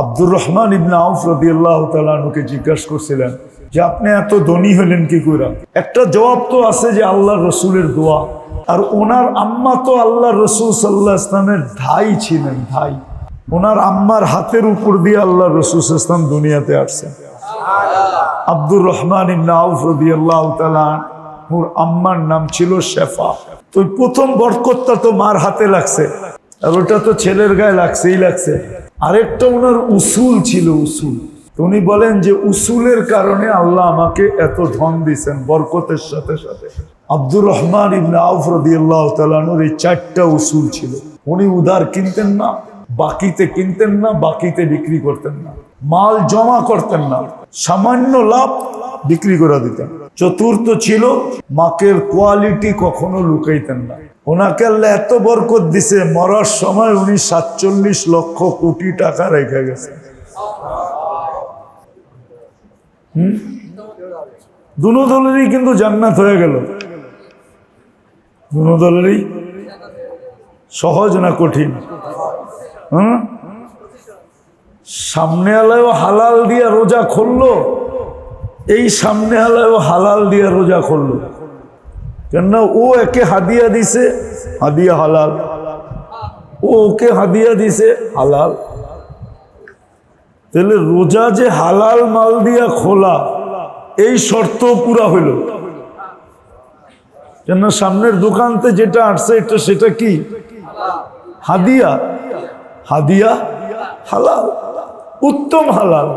আব্দুর রহমান ইবনে আউফ রাদিয়াল্লাহু তাআলাকে জিজ্ঞাসা করছিলেন যে আপনি এত ধনী হলেন কি করে একটা জবাব তো আছে যে আল্লাহ রসুলের দোয়া। আর ওনার আম্মা তো আল্লাহ রসুল সাল্লাহ ইসলামের ধাই ছিলেন ধাই ওনার আম্মার হাতের উপর দিয়ে আল্লাহ রসুল ইসলাম দুনিয়াতে আসছেন। আব্দুর রহমান ইবনে আউফ রাদিয়াল্লাহু তাআলা ওর আম্মার নাম ছিল শেফা। তো প্রথম বরকতটা তো মার হাতে লাগছে। আর ওটা তো ছেলের গায়ে লাগছেই লাগছে। আরেকটা ওনার উসুল ছিল উসুল। উনি বলেন যে উসুলের কারণে আল্লাহ আমাকে এত ধন দিয়েছেন বরকতের সাথে সাথে। আব্দুর রহমান ইবনে আউফ রাদিয়াল্লাহু তাআলার এই চারটা উসুল ছিল। উনি উদার কিনতেন না, বাকিতে কিনতেন না, বাকিতে বিক্রি করতেন না। মাল জমা করতেন না, সামান্য লাভ বিক্রি করে দিতেন। চতুর্থ ছিল, মাকের কোয়ালিটি কখনো লুকাইতেন না। ওনাকে আল্লাহ এত বরকত দিছে, মরার সময় উনি সাতচল্লিশ লক্ষ কোটি টাকা রেখে গেছে। হুম? কিন্তু জান্নাত হয়ে গেল। দুনো দলেরই সহজ না কঠিন? হুম? সামনে আলায়ও হালাল দিয়া রোজা খুললো, এই সামনে আলায়ও হালাল দিয়া রোজা খুললো। কেননা ও একে হাদিয়া দিছে, হাদিয়া হালাল। ও ওকে হাদিয়া দিছে, হালাল। তাহলে রোজা যে হালাল মাল দিয়া খোলা, এই শর্ত পুরা হইল। কেন সামনের দোকানতে যেটা আসছে, এটা সেটা কি? হাদিয়া। হাদিয়া হালাল। উত্তম হালাল।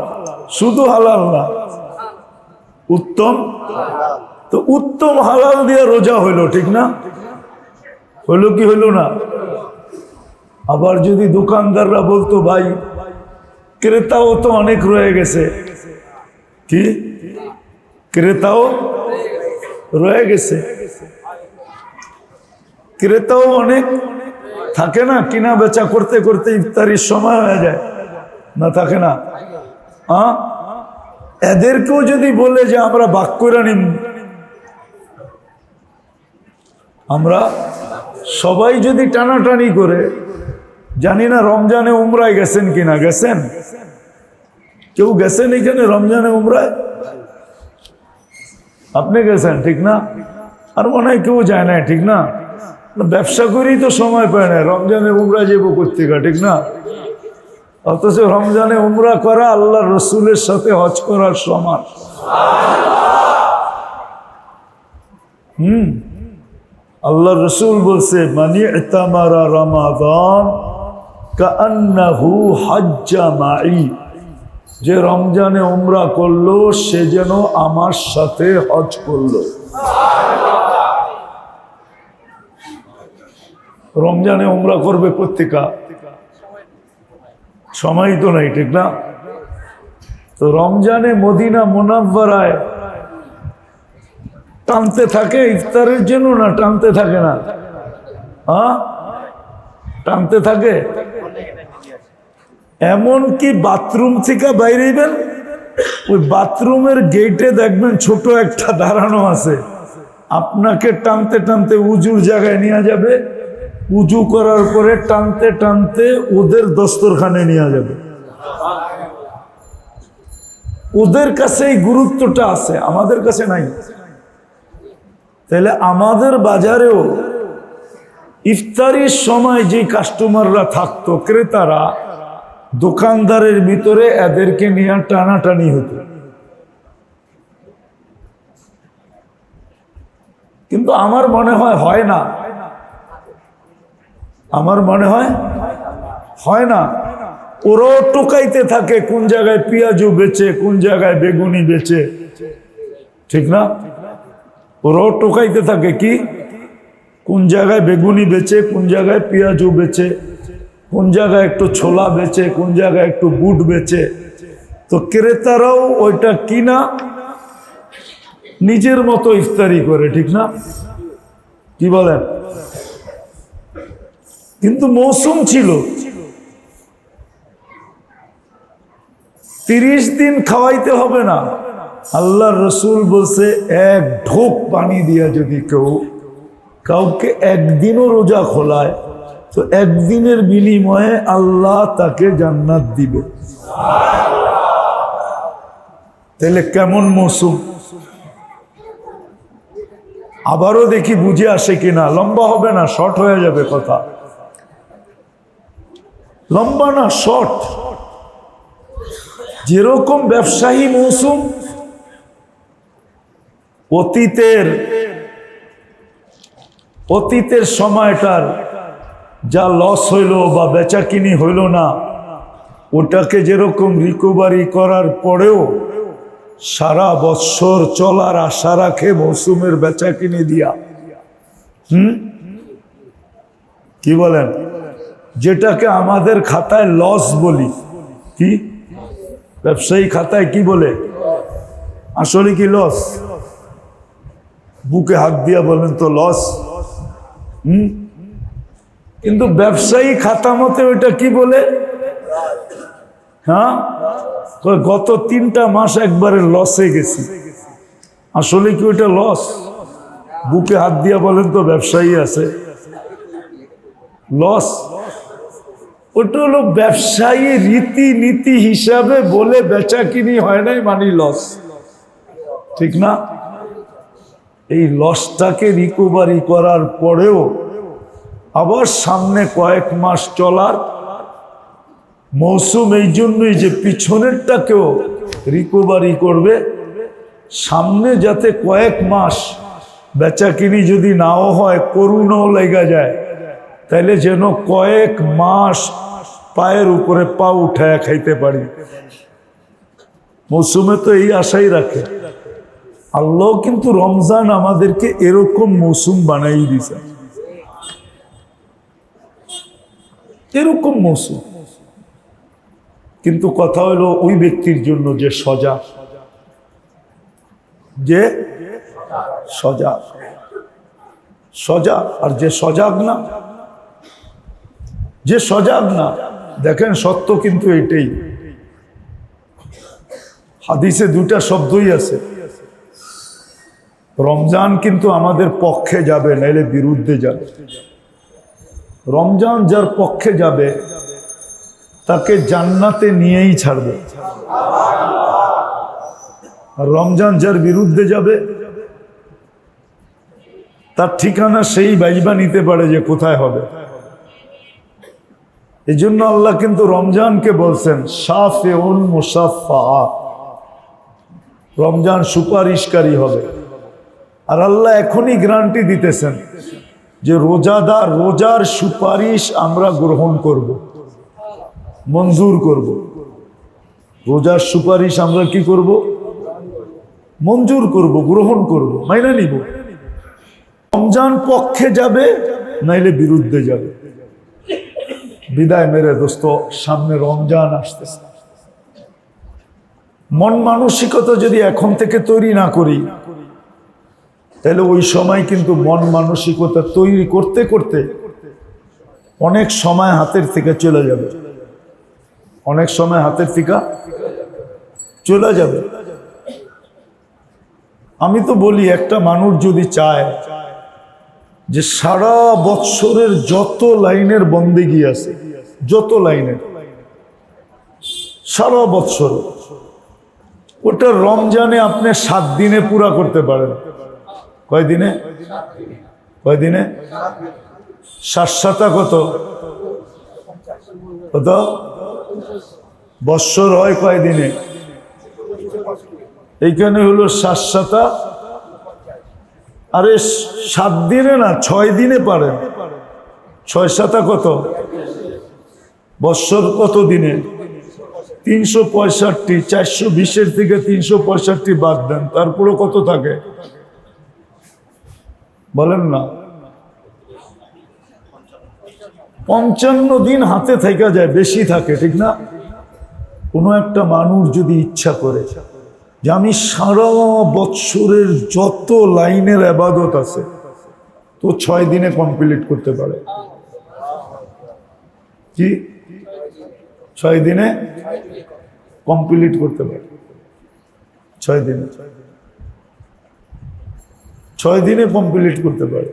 শুধু হালাল না, উত্তম তো উত্তম হালাল দিয়ে রোজা হইল ঠিক না? হইল কি হইল না? আবার যদি দোকানদাররা বলতো, ভাই, ক্রেতাও তো অনেক রয়ে গেছে। কি? ক্রেতাও রয়ে গেছে। ক্রেতাও অনেক থাকে না, কিনা বেচা করতে করতে ইফতারির সময় হয়ে যায়। না থাকে না। হ্যাঁ এদেরকেও যদি বলে যে, আমরা বাক করে নিম আমরা সবাই যদি টানাটানি করে, জানি না রমজানে উমরায় গেছেন কিনা, গেছেন? কেউ গেছেন এখানে রমজানে উমরায়? আপনি গেছেন, ঠিক না? আর মনে কেউ যায় না ঠিক না? ব্যবসা করেই তো সময় পায় না রমজানে উমরা যাব কর্তিকা ঠিক না? অথচ রমজানে উমরা করা আল্লাহ রসুলের সাথে হজ করার সমান। হুম? আল্লাহ রসুল বলছে, মানি এতামারা রমাদান কান্নাহু হজ্জা মাই যে রমজানে উমরা করল, সে যেন আমার সাথে হজ করল। রমজানে উমরা করবে পত্রিকা সময় তো নাই, ঠিক না? তো রমজানে মদিনা মোনাব্বারায় টানতে থাকে, ইফতারের জন্য না, টানতে থাকে না? হ্যাঁ টানতে থাকে? এমন কি বাথরুম থেকে বাইরেবেন, ওই বাথরুমের গেটে দেখবেন ছোট একটা দাঁড়ানো আছে। আপনাকে টানতে টানতে উজুর জায়গায় নিয়ে যাবে। উজু করার পরে টানতে টানতে ওদের দস্তরখানে নিয়ে যাবে। ওদের কাছে এই গুরুত্বটা আছে, আমাদের কাছে নাই। তাহলে আমাদের বাজারেও ইফতারির সময় যে কাস্টমাররা থাকতো, ক্রেতারা দোকানদারের ভিতরে এদেরকে নিয়ে টানাটানি হতো। কিন্তু আমার মনে হয় হয় না। আমার মনে হয় হয় না। ওরাও টোকাইতে থাকে কোন জায়গায় পেঁয়াজু বেচে, কোন জায়গায় বেগুনি বেচে। ঠিক না? ওরাও টোকাইতে থাকে কি? কোন জায়গায় বেগুনি বেচে, কোন জায়গায় পেঁয়াজু বেচে, কোন জায়গায় একটু ছোলা বেচে, কোন জায়গায় একটু বুট বেচে। তো ক্রেতারাও ওইটা কিনা, নিজের মতো ইফতারি করে, ঠিক না? কি বলেন? কিন্তু মৌসুম ছিল। তিরিশ দিন খাওয়াইতে হবে না। আল্লাহ রসুল বলছে, এক ঢোক পানি দিয়া যদি কেউ কাউকে একদিনও রোজা খোলায়, তো একদিনের বিনিময়ে আল্লাহ তাকে জান্নাত দিবে। তাহলে কেমন মৌসুম? আবারও দেখি বুঝে আসে কিনা, লম্বা হবে না শর্ট হয়ে যাবে কথা। লম্বা না শর্ট যেরকম ব্যবসায়ী মৌসুম অতীতের অতীতের সময়টার যা লস হইল বা বেচাকিনি হইল না, ওটাকে যেরকম রিকভারি করার পরেও সারা বৎসর চলার আশা রাখে মৌসুমের বেচাকিনি দিয়া। হুম? কি বলেন? যেটাকে আমাদের খাতায় লস বলি। কি? ব্যবসায়ী খাতায় কি বলে? আসলে কি লস বুকে হাত দিয়া বলেন তো লস হুম? কিন্তু ব্যবসায়ী খাতা মতে ওইটা কি বলে? হ্যাঁ? গত তিনটা মাস একবারে লসে গেছি। আসলে কি ওইটা লস বুকে হাত দিয়া বলেন, তো ব্যবসায়ী আছে। লস ওটা হলো ব্যবসায়ী রীতি নীতি হিসাবে বলে বেচা কিনি হয় নাই, মানি লস ঠিক না? এই লসটাকে রিকভারি করার পরেও আবার সামনে কয়েক মাস চলার মৌসুম এই জন্যই যে পিছনেরটাকেও রিকভারি করবে, সামনে যাতে কয়েক মাস বেচাকিনি যদি নাও হয়, করুণও লেগে যায় তাহলে যেন কয়েক মাস পায়ের উপরে পা উঠায় খাইতে পারি। মৌসুমে তো এই আশাই রাখে। আল্লাহ কিন্তু রমজান আমাদেরকে এরকম মৌসুম বানাই দিছে। এরকম মৌসুম। কিন্তু কথা হলো ওই ব্যক্তির জন্য যে সজা। যে সজাগ সজাগ আর যে সজাগ না। যে সজাগ না, দেখেন সত্য কিন্তু এটাই। হাদিসে দুটা শব্দই আছে। রমজান কিন্তু আমাদের পক্ষে যাবে, নাইলে বিরুদ্ধে যাবে। রমজান যার পক্ষে যাবে, তাকে জান্নাতে নিয়েই ছাড়বে। আর রমজান যার বিরুদ্ধে যাবে, তার ঠিকানা সেই বাইবা নিতে পারে যে কোথায় হবে। এই জন্য আল্লাহ কিন্তু রমজানকে বলছেন সাফে মুসাফা রমজান সুপারিশকারী হবে। আর আল্লাহ এখনই গ্রান্টি দিতেছেন যে রোজাদার, রোজার সুপারিশ আমরা গ্রহণ করব। মঞ্জুর করব। রোজার সুপারিশ আমরা কি করব মঞ্জুর করব, গ্রহণ করব, মাইনা নিব রমজান পক্ষে যাবে, নাইলে বিরুদ্ধে যাবে বিদায় মেরে দোস্ত, সামনে রমজান আসতেছে মন মানসিকতা যদি এখন থেকে তৈরি না করি তাহলে ওই সময় কিন্তু মন মানসিকতা তৈরি করতে করতে অনেক সময় হাতের থেকে চলে যাবে। অনেক সময় হাতের থেকে চলে যাবে। আমি তো বলি, একটা মানুষ যদি চায় যে সারা বৎসরের যত লাইনের বন্দেগি আছে, যত লাইনের, সারা বৎসর, ওটা রমজানে আপনি সাত দিনে পুরা করতে পারেন। কয় দিনে কয় দিনে কত? কত বৎসর হয় কয় দিনে এইখানে হলো সাতশাতা। আরে সাত দিনে না, ছয় দিনে পারেন ছয় সাতা কত? বৎসর কত দিনে? তিনশো পঁয়ষট্টি, চারশো বিশের থেকে তিনশো পঁয়ষট্টি বাদ দেন তারপরে কত থাকে? বলেন না। পঞ্চান্ন দিন হাতে থেকে যায়, বেশি থাকে, ঠিক না? কোনো একটা মানুষ যদি ইচ্ছা করে যে আমি সারা বৎসরের যত লাইনের আবাদত আছে, তো ছয় দিনে কমপ্লিট করতে পারে। কি? ছয় দিনে কমপ্লিট করতে পারে। ছয় দিনে। ছয় দিনে কমপ্লিট করতে পারে।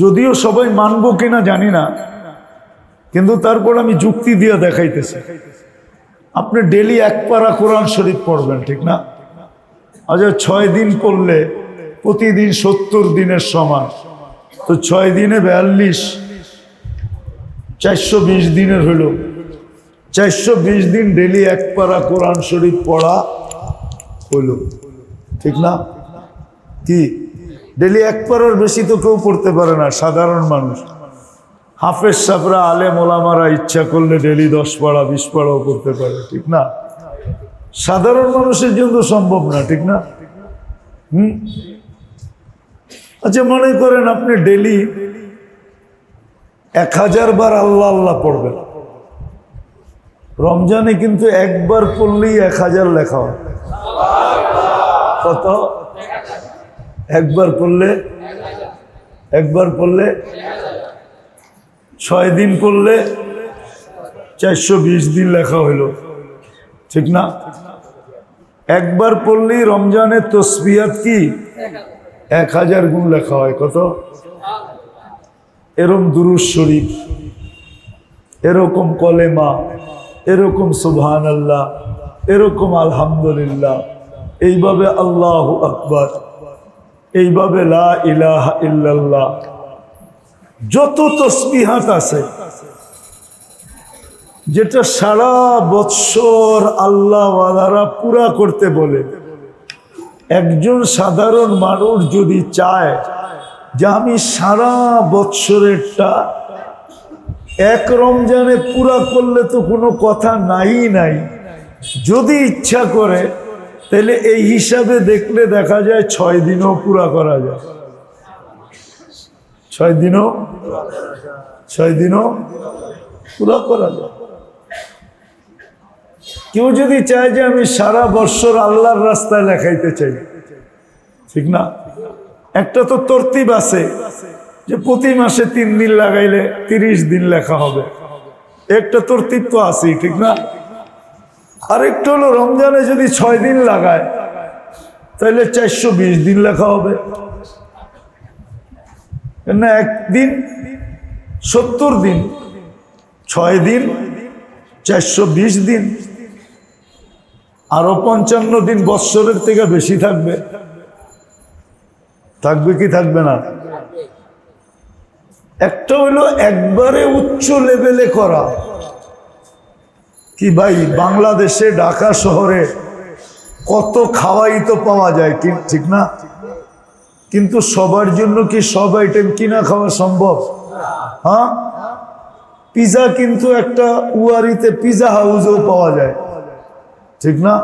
যদিও সবাই মানবো কিনা জানি না, কিন্তু তারপর আমি যুক্তি দিয়ে দেখাইতেছি। আপনি ডেলি এক পারা কোরআন শরীফ পড়বেন, ঠিক না? আচ্ছা ছয় দিন পড়লে প্রতিদিন সত্তর দিনের সমান। তো ছয় দিনে বিয়াল্লিশ, চারশো বিশ দিনের হলো। চারশো বিশ দিন ডেলি এক পারা কোরআন শরীফ পড়া হলো ঠিক না? কি? ডেলি এক পারার বেশি তো কেউ পড়তে পারে না, সাধারণ মানুষ। হাফেজ সাপরা আলে মোলামারা ইচ্ছা করলে ডেলি দশ পাড়া, বিশ পাড়াও করতে পারে, ঠিক না? সাধারণ মানুষের জন্য সম্ভব না, ঠিক না? হুম? আচ্ছা মনে করেন আপনি ডেলি এক হাজার বার আল্লাহ আল্লাহ পড়বেন। রমজানে কিন্তু একবার পড়লেই এক হাজার লেখা হয়। কত? একবার পড়লে একবার পড়লে ছয় দিন পড়লে চারশো বিশ দিন লেখা হইল। ঠিক না? একবার পড়লেই রমজানের তসবিয়াত কি? এক হাজার গুণ লেখা হয়। কত? এরকম দুরুজ শরীফ, এরকম কলেমা, এরকম সুবহান আল্লাহ এরকম আলহামদুলিল্লাহ। এইভাবে আল্লাহ আকবর, এইভাবে ইলাহা যত তসবিহাত আছে, যেটা সারা বৎসর আল্লাহওয়ালারা পুরা করতে বলে। একজন সাধারণ মানুষ যদি চায় যে আমি সারা বৎসরেরটা এক রমজানে পুরা করলে তো কোনো কথা নাই নাই, যদি ইচ্ছা করে তাহলে এই হিসাবে দেখলে দেখা যায় ছয় দিনও পুরা করা যায়। ছয় দিনও ছয় দিনও পুরা করা যায়। কেউ যদি চায় যে আমি সারা বৎসর আল্লাহর রাস্তায় লেখাইতে চাই, ঠিক না? একটা তো তরতিব আছে যে প্রতি মাসে তিন দিন লাগাইলে তিরিশ দিন লেখা হবে। একটা তরতিব তো আছেই, ঠিক না? আরেকটা হলো রমজানে যদি ছয় দিন লাগায়, তাহলে চারশো বিশ দিন লেখা হবে। না একদিন সত্তর দিন, ছয় দিন চারশো বিশ দিন, আরও পঞ্চান্ন দিন বৎসরের থেকে বেশি থাকবে। থাকবে কি থাকবে না? একটা হলো একবারে উচ্চ লেভেলে করা। কি ভাই, বাংলাদেশে ঢাকা শহরে কত খাওয়াই তো পাওয়া যায়, কি ঠিক না? কিন্তু সবার জন্য কি সব আইটেম কিনা খাওয়া সম্ভব? হ্যাঁ? পিজা কিন্তু একটা উয়ারিতে পিজা হাউসেও পাওয়া যায়, ঠিক না?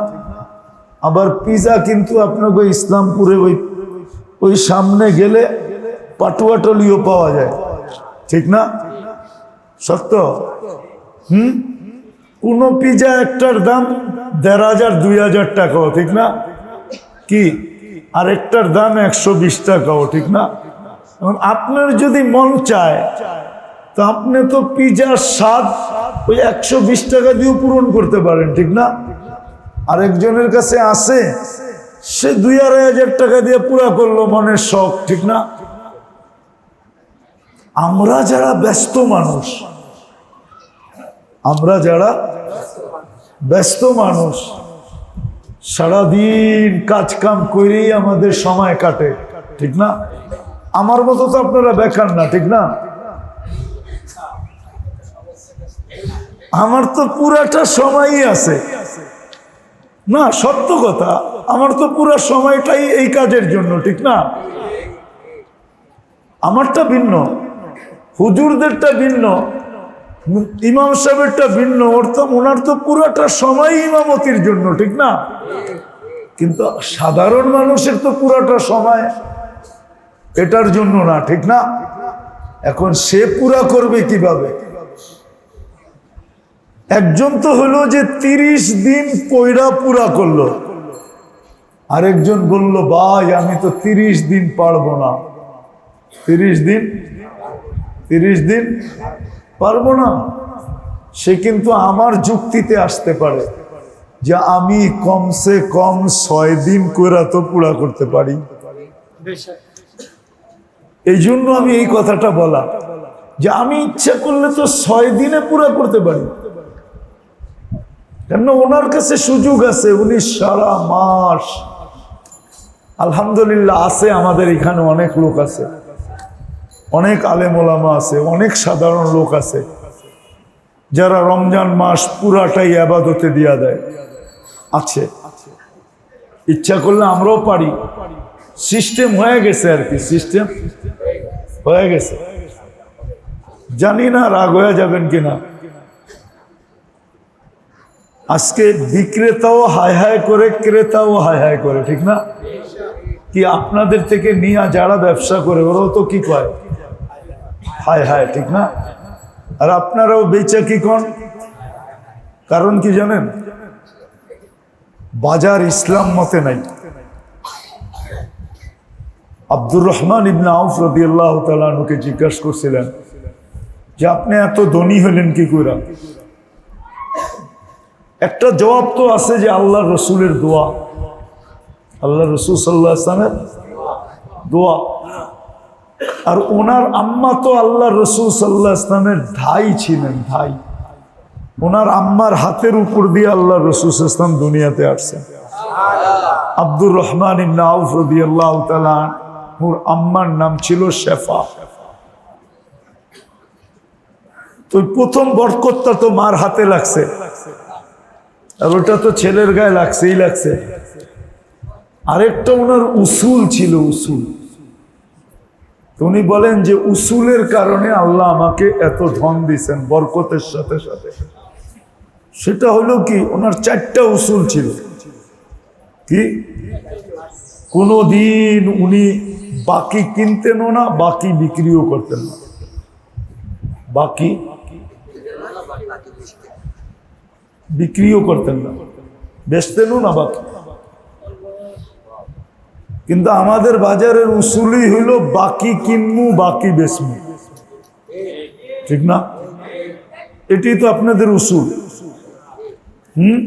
আবার পিজা কিন্তু আপনাকে ওই ইসলামপুরে ওই ওই সামনে গেলে পাটুয়াটলিও পাওয়া যায়, ঠিক না? সত্য? হুম? কোন পিজা একটার দাম দেড় হাজার, দুই হাজার টাকাও, ঠিক না? কি? আর একটার দাম একশো বিশ টাকাও, ঠিক না? এখন আপনার যদি মন চায়, তো আপনি তো পিজার স্বাদ ওই একশো বিশ টাকা দিয়েও পূরণ করতে পারেন, ঠিক না? আরেকজনের কাছে আছে, সে দুই আড়াই হাজার টাকা দিয়ে পুরা করল মনের শখ, ঠিক না? আমরা যারা ব্যস্ত মানুষ আমরা যারা ব্যস্ত মানুষ, সারাদিন কাজ কাম করেই আমাদের সময় কাটে, ঠিক না? আমার মতো তো আপনারা বেকার না, ঠিক না? আমার তো পুরাটা সময়ই আছে। না, সত্য কথা, আমার তো পুরো সময়টাই এই কাজের জন্য, ঠিক না? আমারটা ভিন্ন, হুজুরদেরটা ভিন্ন ইমাম সাহেবেরটা ভিন্ন তো, ওনার তো পুরোটা সময় ইমামতির জন্য, ঠিক না? কিন্তু সাধারণ মানুষের তো পুরোটা সময় এটার জন্য না, ঠিক না? এখন সে পুরা করবে কীভাবে? একজন তো হলো যে তিরিশ দিন পয়রা পুরা করল। আরেকজন বলল, ভাই, আমি তো তিরিশ দিন পারব না। তিরিশ দিন? তিরিশ দিন? পারব না। সে কিন্তু আমার যুক্তিতে আসতে পারে যে আমি কমসে কম ছয় দিন করে তো পুরা করতে পারি। এই জন্য আমি এই কথাটা বলা যে আমি ইচ্ছা করলে তো ছয় দিনে পুরা করতে পারি। কেন ওনার কাছে সুযোগ আছে, উনি সারা মাস আলহামদুলিল্লাহ আছে, আমাদের এখানে অনেক লোক আছে। অনেক আলেমোলামা আছে, অনেক সাধারণ লোক আছে, যারা রমজান মাস পুরাটাই আবাদতে দিয়া দেয়। আছে। ইচ্ছা করলে আমরাও পারি। সিস্টেম হয়ে গেছে আর কি, সিস্টেম হয়ে গেছে। জানি না রাগ হয়ে যাবেন কিনা। আজকে বিক্রেতাও হায় হায় করে, ক্রেতাও হায় হায় করে, ঠিক না? কি আপনাদের থেকে নিয়ে যারা ব্যবসা করে, ওরাও তো কি কয়? হায় হায়, ঠিক না? আর আপনারাও বেচা কি কন? কারণ কি জানেন? বাজার ইসলাম মতে নাই। আব্দুর রহমান ইবনা আউফ রদি আল্লাহ তালুকে জিজ্ঞাসা করছিলেন যে, আপনি এত ধনী হলেন কি করে একটা জবাব তো আছে যে আল্লাহ রসুলের দোয়া। আল্লাহ রসুল সাল্লাহ ইসলামের দোয়া। আর ওনার আম্মা তো আল্লাহ রসুল সাল্লাহ ইসলামের ধাই ছিলেন ধাই ওনার আম্মার হাতের উপর দিয়ে আল্লাহ রসুল ইসলাম দুনিয়াতে আসছেন। আব্দুর রহমান ইবনা আউফ রদি আল্লাহ ওর আম্মার নাম ছিল শেফা। তো প্রথম বরকতটা তো মার হাতে লাগছে। আর ওটা তো ছেলের গায়ে লাগছেই লাগছে। আরেকটা ওনার উসুল ছিল উসুল। উনি বলেন যে উসুলের কারণে আল্লাহ আমাকে এত ধন দিছেন বরকতের সাথে সাথে। সেটা হলো কি, ওনার চারটা উসুল ছিল। কি? কোনো দিন উনি বাকি কিনতেনও না, বাকি বিক্রিও করতেন না। বাকি বিক্রিও করতেন না। বেচতেনও না বাকি। কিন্তু আমাদের বাজারের উসুলই হইল বাকি কিনমু, বাকি বেচমু। ঠিক না? এটি তো আপনাদের উসুল। হুম?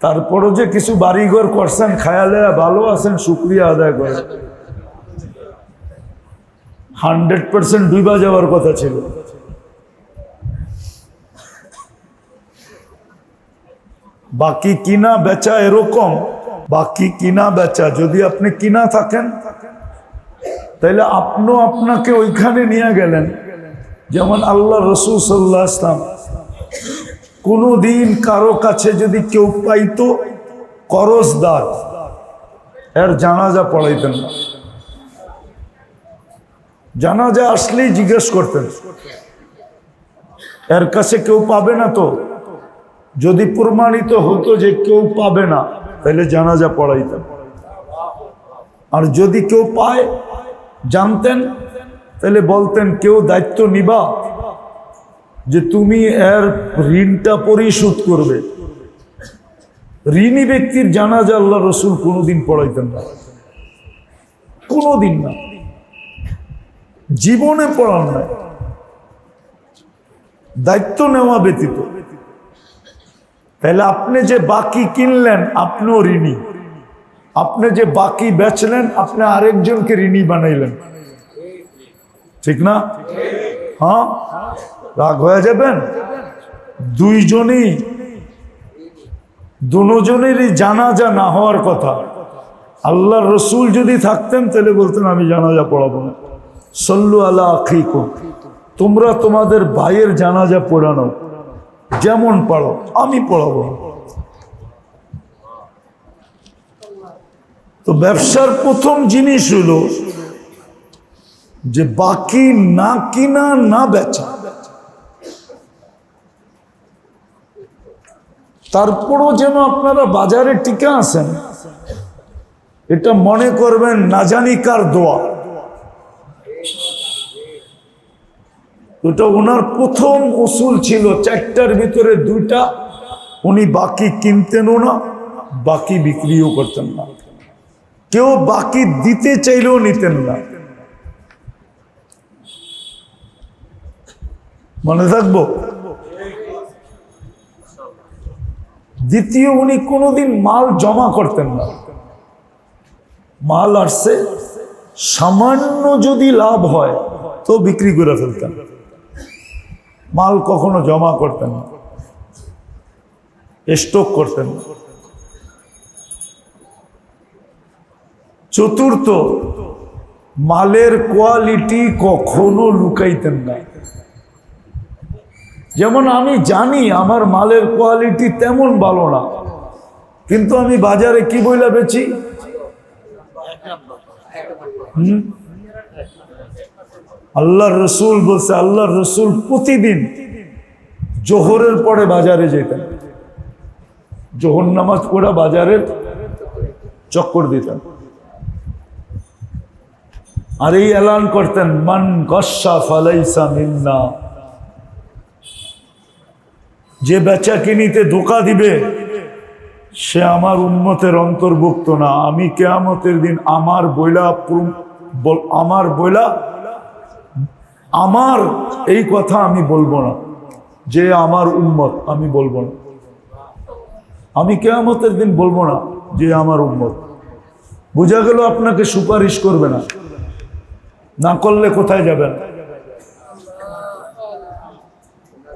তারপরও যে কিছু বাড়িঘর করছেন খায়ালে ভালো আছেন, শুক্রিয়া আদায় করেন। হান্ড্রেড পার্সেন্ট ডুবা যাওয়ার কথা ছিল। বাকি কিনা, বেচা এরকম বাকি কিনা বেচা, যদি আপনি কিনা থাকেন তাহলে আপনিও আপনাকে ওইখানে নিয়ে গেলেন। যেমন আল্লাহ রসুল সাল্লাহ ইসলাম কোনো দিন কারও কাছে যদি কেউ পাইতো করজদার, এর জানাজা পড়াইতেন না। জানাজা আসলেই জিজ্ঞেস করতেন, এর কাছে কেউ পাবে না তো? যদি প্রমাণিত হতো যে কেউ পাবে না তাহলে জানাজা পড়াইতেন আর যদি কেউ পায়, জানতেন তাহলে বলতেন, কেউ দায়িত্ব নিবা যে তুমি এর ঋণটা পরিশোধ করবে। ঋণী ব্যক্তির জানাজা আল্লাহ রসুল কোনোদিন পড়াইতেন না। কোনোদিন না। জীবনে পড়ান নাই। দায়িত্ব নেওয়া ব্যতীত। তাহলে আপনি যে বাকি কিনলেন আপনিও ঋণী। আপনি যে বাকি বেচলেন, আপনি আরেকজনকে ঋণী বানাইলেন। ঠিক না? হ্যাঁ? রাগ হয়ে যাবেন? দুইজনই, দুজনেরই জানাজা না হওয়ার কথা। আল্লাহ রসুল যদি থাকতেন, তাহলে বলতেন, আমি জানাজা পড়াবো না। সল্লু আল্লাহ আখিকুম। তোমরা তোমাদের ভাইয়ের জানাজা পড়ানো যেমন পারো, আমি পড়াবো। তো ব্যবসার প্রথম জিনিস হলো যে বাকি না কিনা না বেচা। তারপরও যেন আপনারা বাজারে টিকে আসেন এটা মনে করবেন না জানি কার দোয়া। ওটা ওনার প্রথম উসুল ছিল, চারটার ভিতরে দুইটা। উনি বাকি কিনতেনও না, বাকি বিক্রিও করতেন না। কেউ বাকি দিতে চাইলেও নিতেন না। মনে থাকব? দ্বিতীয় উনি কোনোদিন মাল জমা করতেন না। মাল আসছে, সামান্য যদি লাভ হয়, তো বিক্রি করে ফেলতেন। মাল কখনো জমা করতেন না স্টক করতেন না। চতুর্থ, মালের কোয়ালিটি কখনো লুকাইতেন না যেমন আমি জানি আমার মালের কোয়ালিটি তেমন ভালো না, কিন্তু আমি বাজারে কি বইলা বেচি হুম? আল্লাহ রসুল বলছে আল্লাহ রসুল প্রতিদিন জোহরের পরে বাজারে যেতেন। জোহর নামাজ পড়া বাজারের চক্কর দিতেন। আর এই এলান করতেন, মান গসা ফালাইসা মিন্না। যে বেচা কিনিতে ধোকা দিবে, সে আমার উন্মতের অন্তর্ভুক্ত না। আমি কেয়ামতের দিন আমার বইলা আমার বইলা আমার এই কথা আমি বলব না। যে আমার উন্মত আমি বলব না। আমি কেয়ামতের দিন বলব না যে আমার উন্মত বোঝা গেল আপনাকে সুপারিশ করবে না। না করলে কোথায় যাবেন?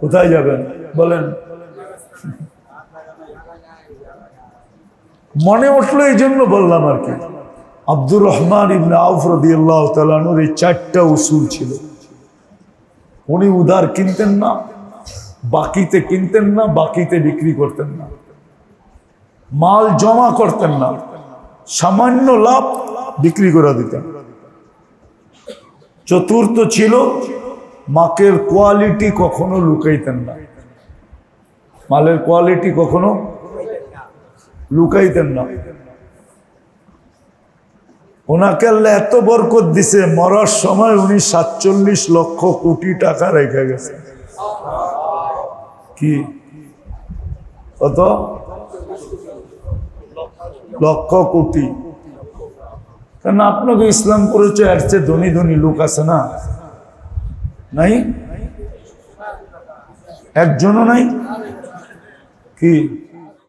কোথায় যাবেন? বলেন। মনে উঠল এই জন্য বললাম আর কি। আব্দুর রহমান ইবনে আউফ রদিয়াল্লাহ তালানুর এই চারটা উসুল ছিল। উনি উধার কিনতেন না, বাকিতে কিনতেন না, বাকিতে বিক্রি করতেন না। মাল জমা করতেন না, সামান্য লাভ বিক্রি করে দিতেন। চতুর্থ ছিল, মাকের কোয়ালিটি কখনো লুকাইতেন না। মালের কোয়ালিটি কখনো লুকাইতেন না। ওনাকে আল্লাহ এত বরকত দিছে, মরার সময় উনি সাতচল্লিশ লক্ষ কোটি টাকা রেখে গেছে। কি? কত? লক্ষ কোটি। কারণ আপনাকে ইসলাম করেছে, এর চেয়ে ধনী ধনী লোক আছে না? নাই? একজনও নাই? কি?